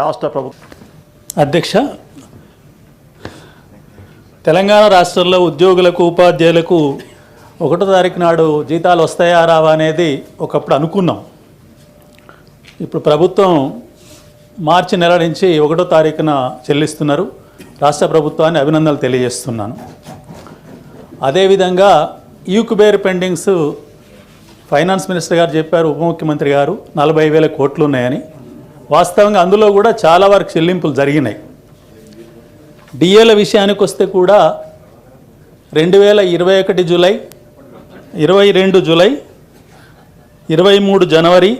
రాష్ట్ర ప్రభుత్వం. అధ్యక్ష తెలంగాణ రాష్ట్రంలో ఉద్యోగులకు ఉపాధ్యాయులకు ఒకటో తారీఖు నాడు జీతాలు వస్తాయా రావా అనేది ఒకప్పుడు అనుకున్నాం. ఇప్పుడు ప్రభుత్వం మార్చి నెల నుంచి ఒకటో తారీఖున చెల్లిస్తున్నారు. రాష్ట్ర ప్రభుత్వాన్ని అభినందనలు తెలియజేస్తున్నాను. అదేవిధంగా యూక్బేర్ పెండింగ్స్ ఫైనాన్స్ మినిస్టర్ గారు చెప్పారు ఉప ముఖ్యమంత్రి గారు నలభై వేల కోట్లు ఉన్నాయని. వాస్తవంగా అందులో కూడా చాలా వరకు చెల్లింపులు జరిగినాయి. డిఏల విషయానికి వస్తే కూడా రెండు వేల ఇరవై ఒకటి జూలై ఇరవై రెండు జూలై ఇరవై మూడు జనవరి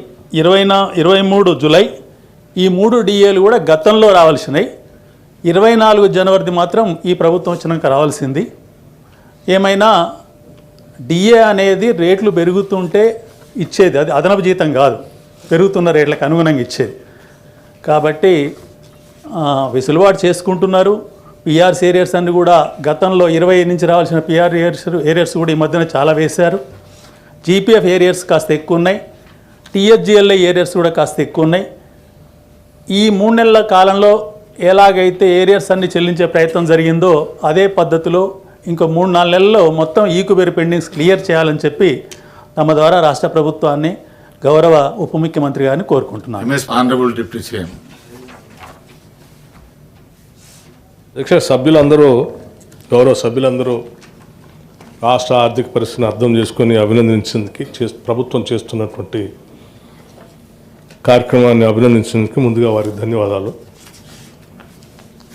ఇరవై నా ఇరవై మూడు జూలై ఈ మూడు డిఏలు కూడా గతంలో రావాల్సినాయి. ఇరవై నాలుగు జనవరిది మాత్రం ఈ ప్రభుత్వం వచ్చినాక రావాల్సింది. ఏమైనా డిఏ అనేది రేట్లు పెరుగుతుంటే ఇచ్చేది అది అదనపు జీతం కాదు. పెరుగుతున్న రేట్లకు అనుగుణంగా ఇచ్చేది. కాబట్టి ఆ, వెసులుబాటు చేసుకుంటున్నారు. పిఆర్స్ ఏరియర్స్ అన్ని కూడా గతంలో ఇరవై నుంచి రావాల్సిన పిఆర్ ఏరియర్స్ ఏరియర్స్ కూడా ఈ మధ్యన చాలా వేశారు. జీపీఎఫ్ ఏరియర్స్ కాస్త ఎక్కువ ఉన్నాయి టీహెచ్జిఎల్ఐ ఏరియర్స్ కూడా కాస్త ఎక్కువ ఉన్నాయి ఈ మూడు నెలల కాలంలో ఎలాగైతే ఏరియర్స్ అన్ని చెల్లించే ప్రయత్నం జరిగిందో అదే పద్ధతిలో ఇంకో మూడు నాలుగు నెలల్లో మొత్తం ఈకుబేరు పెండింగ్స్ క్లియర్ చేయాలని చెప్పి తమ ద్వారా రాష్ట్ర ప్రభుత్వాన్ని గౌరవ ఉప ముఖ్యమంత్రి గారిని కోరుకుంటున్నాను. ఎంఎస్ ఆనరబుల్ డిప్యూటీ సీఎం అధ్యక్ష సభ్యులందరూ గౌరవ సభ్యులందరూ రాష్ట్ర ఆర్థిక పరిస్థితిని అర్థం చేసుకొని అభినందించేందుకు చేస్- ప్రభుత్వం చేస్తున్నటువంటి కార్యక్రమాన్ని అభినందించేందుకు ముందుగా వారికి ధన్యవాదాలు.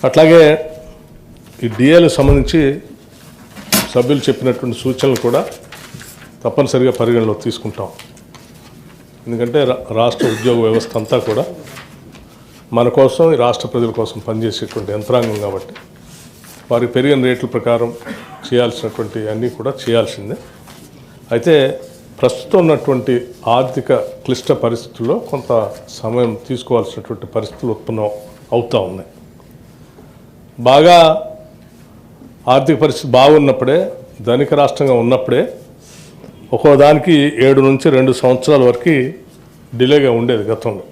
అట్లాగే ఈ డిఏలకు సంబంధించి సభ్యులు చెప్పినటువంటి సూచనలు కూడా తప్పనిసరిగా పరిగణలోకి తీసుకుంటాం. ఎందుకంటే రా- రాష్ట్ర ఉద్యోగ వ్యవస్థ అంతా కూడా మన కోసం ఈ రాష్ట్ర ప్రజల కోసం పనిచేసేటువంటి యంత్రాంగం కాబట్టి వారికి పెరిగిన రేట్ల ప్రకారం చేయాల్సినటువంటి అన్నీ కూడా చేయాల్సిందే. అయితే ప్రస్తుతం ఉన్నటువంటి ఆర్థిక క్లిష్ట పరిస్థితుల్లో కొంత సమయం తీసుకోవాల్సినటువంటి పరిస్థితులు ఉత్పన్నం అవుతూ ఉన్నాయి. బాగా ఆర్థిక పరిస్థితి బాగున్నప్పుడే ధనిక రాష్ట్రంగా ఉన్నప్పుడే ఒక్కో దానికి ఏడు నుంచి రెండు సంవత్సరాల వరకు డిలేగా ఉండేది గతంలో.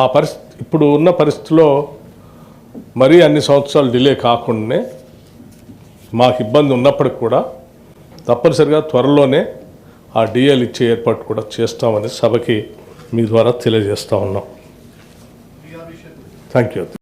ఆ పరిస్థితి ఇప్పుడు ఉన్న పరిస్థితిలో మరీ అన్ని సంవత్సరాలు డిలే కాకుండానే మాకు ఇబ్బంది ఉన్నప్పటికి కూడా తప్పనిసరిగా త్వరలోనే ఆ డిఎల్ ఇచ్చే ఏర్పాటు కూడా చేస్తామని సభకి మీ ద్వారా తెలియజేస్తా ఉన్నాం. Thank you